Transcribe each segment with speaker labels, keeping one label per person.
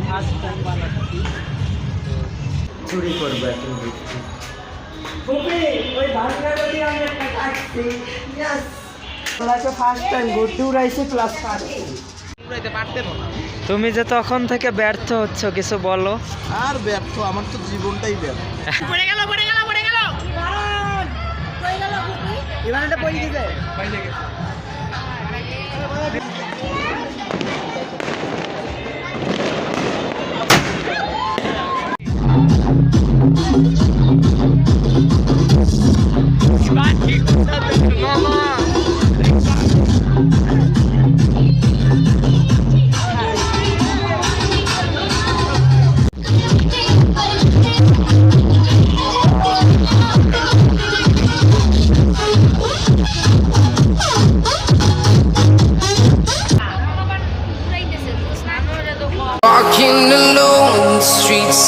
Speaker 1: First time বানাচ্ছি চুরি করব এখন তুমি যে তখন থেকে ব্যর্থ হচ্ছ কিছু বলো?
Speaker 2: আর ব্যর্থ আমার তো জীবনটাই ব্যর্থ।
Speaker 1: ইমানটা পড়ে গেছে।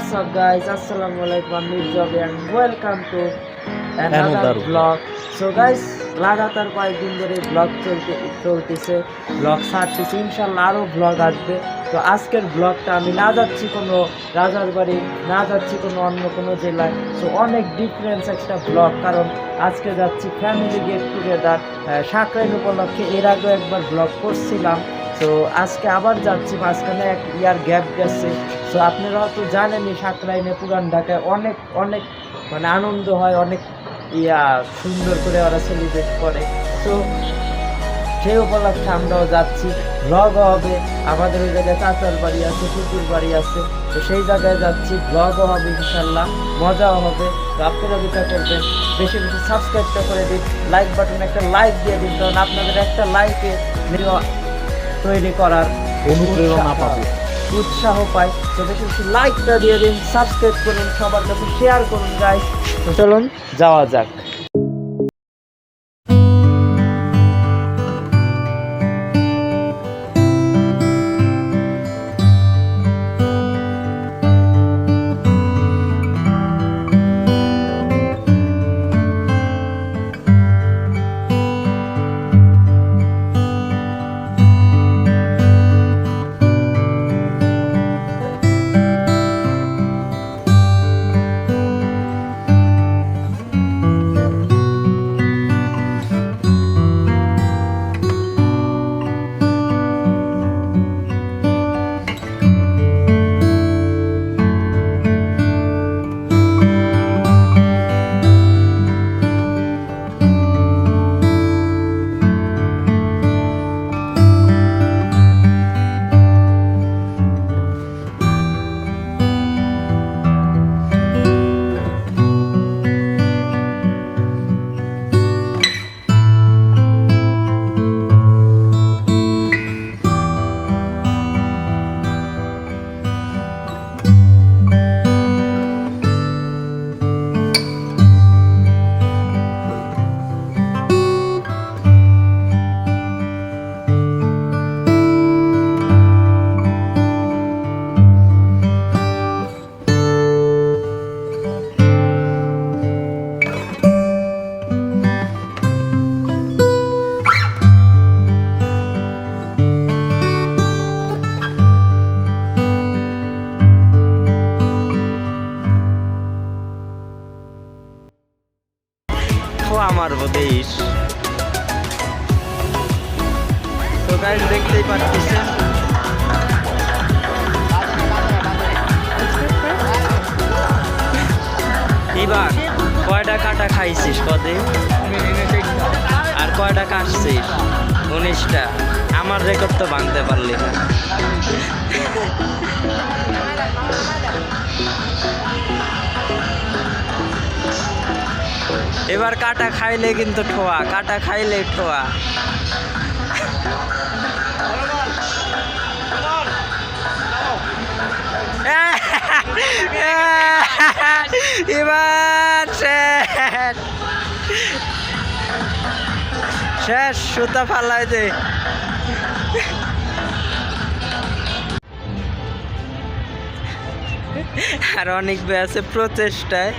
Speaker 1: What's up guys? Assalamu alaikum. I'm Mirzabi and welcome to another
Speaker 2: Another
Speaker 1: vlog. So guys, লাগাতার কয়েকদিন ধরে ব্লগ চলতে চলতেছে ব্লগ ছাড়তেছে ইনশাল্লাহ আরও ব্লগ আসবে তো আজকের ব্লগটা আমি না যাচ্ছি কোনো রাজার বাড়ি না যাচ্ছি কোনো অন্য কোনো জেলায় তো অনেক ডিফারেন্স একটা ব্লগ কারণ আজকে যাচ্ছি ফ্যামিলি গেট টুগেদার সাকরাইন উপলক্ষে এর আগেও একবার ব্লগ করছিলাম তো আজকে আবার যাচ্ছি, মাঝখানে এক ইয়ার গ্যাপ গেছে। তো আপনারা তো জানেনই সাকরাইনে পুরান ঢাকায় অনেক অনেক মানে আনন্দ হয়, অনেক ইয়া সুন্দর করে ওরা সেলিব্রেট করে। তো সেই উপলক্ষে আমরাও যাচ্ছি। ব্লগও হবে, আমাদের ওই জায়গায় চাচার বাড়ি আছে কুকুর বাড়ি আছে। তো সেই জায়গায় যাচ্ছি ব্লগও হবে ইনশাল্লাহ, মজাও হবে। তো আপনারা যেটা করবেন, বেশি বেশি সাবস্ক্রাইবটা করে দিন। লাইক বাটন একটা লাইক দিয়ে দিন, কারণ আপনাদের একটা লাইকে তৈরি করার
Speaker 2: অনুপ্রেরণা পাবে।
Speaker 1: উৎসাহ পায়। তো বেশি বেশি লাইকটা দিয়ে দিন সাবস্ক্রাইব করুন সবার কাছে শেয়ার করুন গাইস চলুন যাওয়া যাক। কয়টা খাইছিস কদে আর কয়টা কাটছিস উনিশটা আমার রেকর্ড তো ভাঙতে পারলি না এবার কাটা খাইলে কিন্তু ঠোয়া কাটা খাইলে ঠোয়া এবার শেষ সুতা ফালাই দে। আর অনেক ভাই আছে প্রচেষ্টায়।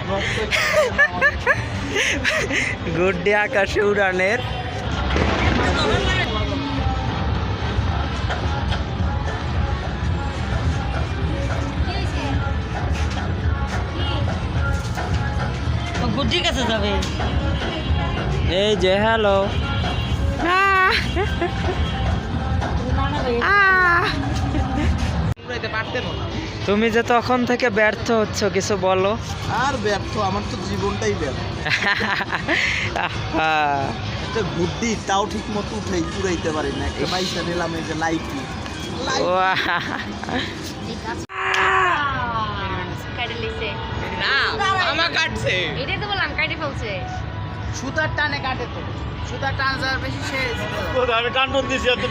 Speaker 1: গুড্ডি আকাশে উড়ানের।
Speaker 3: গুড্ডির কাছে যাবে?
Speaker 1: এই যে হ্যালো তুমি যে তখন থেকে ব্যর্থ হচ্ছ কিছু বলো।
Speaker 2: আর ব্যর্থ আমার তো জীবনটাই ব্যর্থ। একটা তাও ঠিক মতো উড়াইতে পারি না। একটা নিলাম এই যে আমার কাটছে।
Speaker 4: এটাই তো বললাম কাটে ফেলছে।
Speaker 2: সুতার টানে কাটে তো সুতার টান যাওয়ার বেশি শেষ
Speaker 5: আমি টান টান দিছি আর তো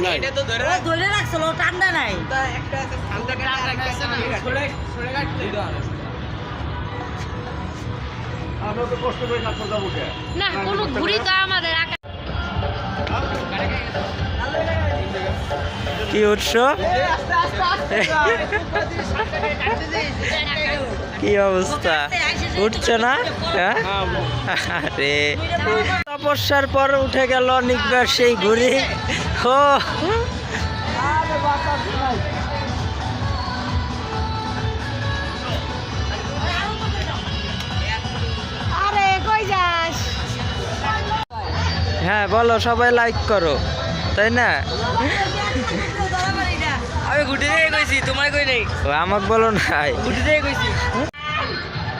Speaker 5: না
Speaker 2: এটা তো ধরে
Speaker 3: ও ধরে রাখছিল ও ঠান্ডা নাই
Speaker 2: টান রাখতেছে না ছড়ে ছড়ে কাটতে
Speaker 5: আমরা তো কষ্ট করে কাজ যাব কে
Speaker 4: না কোনো ঘুরি তো আমাদের
Speaker 1: কি উৎস কি অবস্থা উঠছে না? হ্যাঁ? আরে তপস্যার পর উঠে গেল নিকবার সেই ঘুরি ও
Speaker 4: আরে কই যাস?
Speaker 1: হ্যাঁ বলো সবাই লাইক করো তাই না?
Speaker 3: আমি দিয়ে কইছি তোমায় কই নাই?
Speaker 1: আমাকে বলো নাই।
Speaker 3: দিয়ে কইছি।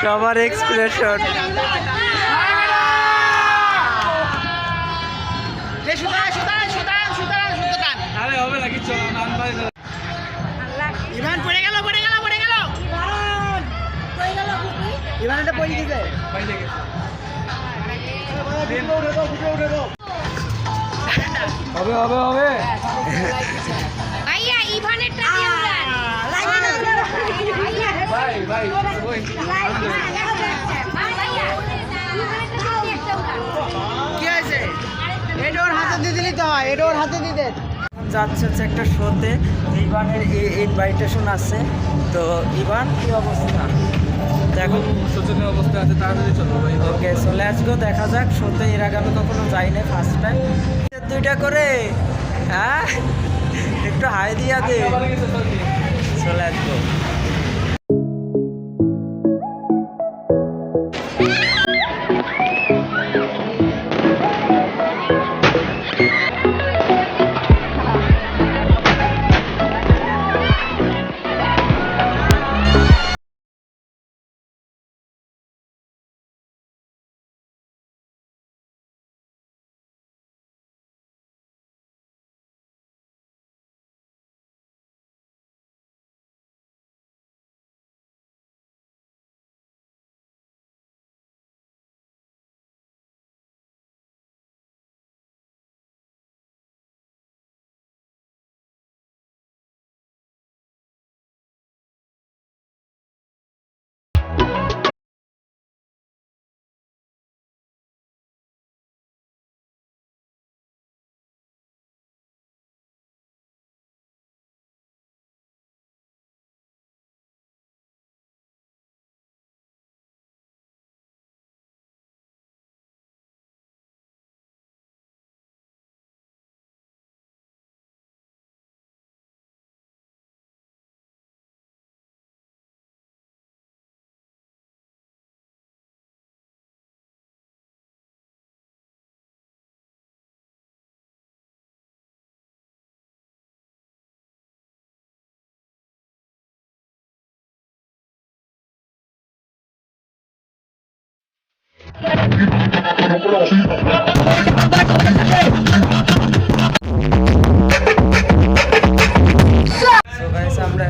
Speaker 1: সবার এক্সপ্রেশন
Speaker 2: ইভান পড়ে গেল পড়ে গেল পড়ে গেল ইভান এটা পড়ে গেছে
Speaker 1: হবে হবে হবে
Speaker 4: ভাইয়া ইভানের টাকা
Speaker 1: ভাই ভাই
Speaker 2: কি হয়েছে? এটা ওর হাতে দিয়ে দিলি তো হয় এটা ওর হাতে দিয়ে
Speaker 1: যাচ্ছে হচ্ছে একটা শোতে ইভানের ইনভাইটেশন আছে। তো ইভান কি অবস্থা? এখন
Speaker 5: শোচনীয় অবস্থা আছে তাড়াতাড়ি চলো
Speaker 1: ওকে সো লেটস গো দেখা যাক। শোতে এর আগে আমি কখনো যাইনি ফার্স্ট টাইম দুইটা করে। হ্যাঁ? একটু হাই দিয়া দে। সো লেটস গো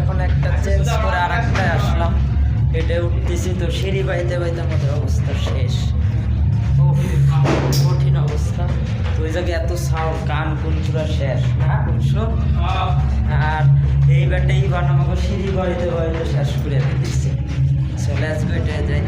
Speaker 1: এখন একটা চেঞ্জ করে আর আসলাম। হেঁটে উঠতেছি তো, সিঁড়ি বাইতে বাইতে আমাদের অবস্থা শেষ। কঠিন অবস্থা। ওই জায়গায় এত সাউন্ড কান পুরো শেষ আর এই ব্যাটাই সিঁড়ি বাড়িতে বাড়িতে শেষ করে দিচ্ছে চলে আসবে এটা যাই।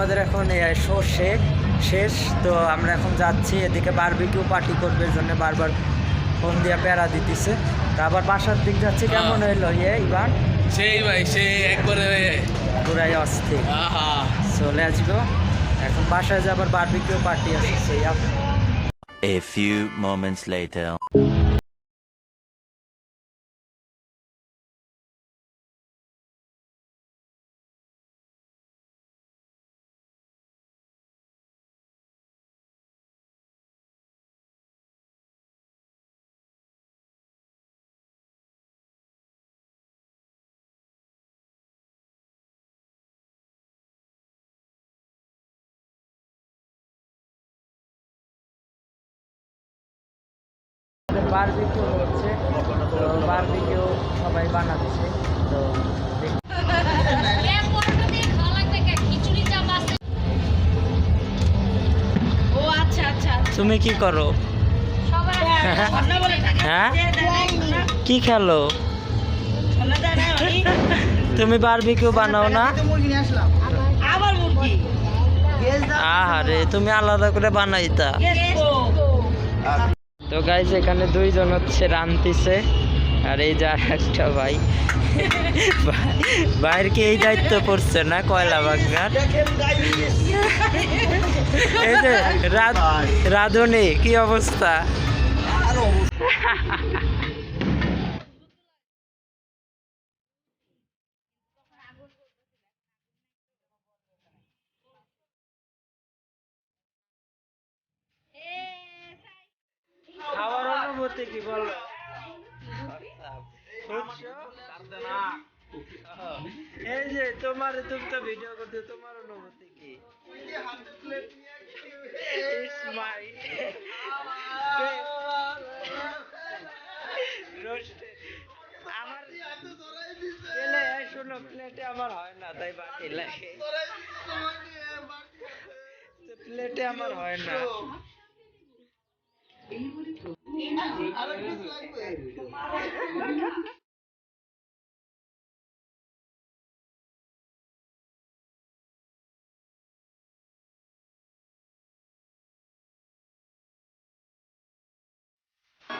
Speaker 1: আমাদের এখন শো শেষ শেষ। তো আমরা এখন যাচ্ছি এদিকে বারবিকিউ পার্টি করবে এর জন্য বারবার ফোন দিয়ে প্যারা দিতেছে। তো আবার বাসার দিক যাচ্ছি কেমন হইল ইয়ে এবার
Speaker 5: সেই ভাই সে একবারে
Speaker 1: পুরাই অস্থির। চলে আসব এখন বাসায় যাবার বারবিকিউ পার্টি আছে সেই
Speaker 6: A few moments later.
Speaker 1: Barbecue হচ্ছে তো বারবিকিউ সবাই বানাচ্ছে তো দেখ-
Speaker 4: ও আচ্ছা আচ্ছা
Speaker 1: তুমি কি করো? হ্যাঁ কি খেলো? তুমি বারবিকিউ বানাও না? আহারে তুমি আলাদা করে বানাইতা। তো গাইজ এখানে দুইজন হচ্ছে রানতিছে আর এই যে আর একটা ভাই। ভাইয়ের কি এই দায়িত্ব পড়ছে না কয়লা বাগনার এই যে রাধ- রাধুনি কি অবস্থা খাওয়ার অনুভূতি কি বলো বুঝছ? এই যে তোমার তুমি তো ভিডিও করতে তোমার অনুভূতি কি? আমার শোনো প্লেটে আমার হয় না তাই বাটি লাগে। প্লেটে আমার হয় না।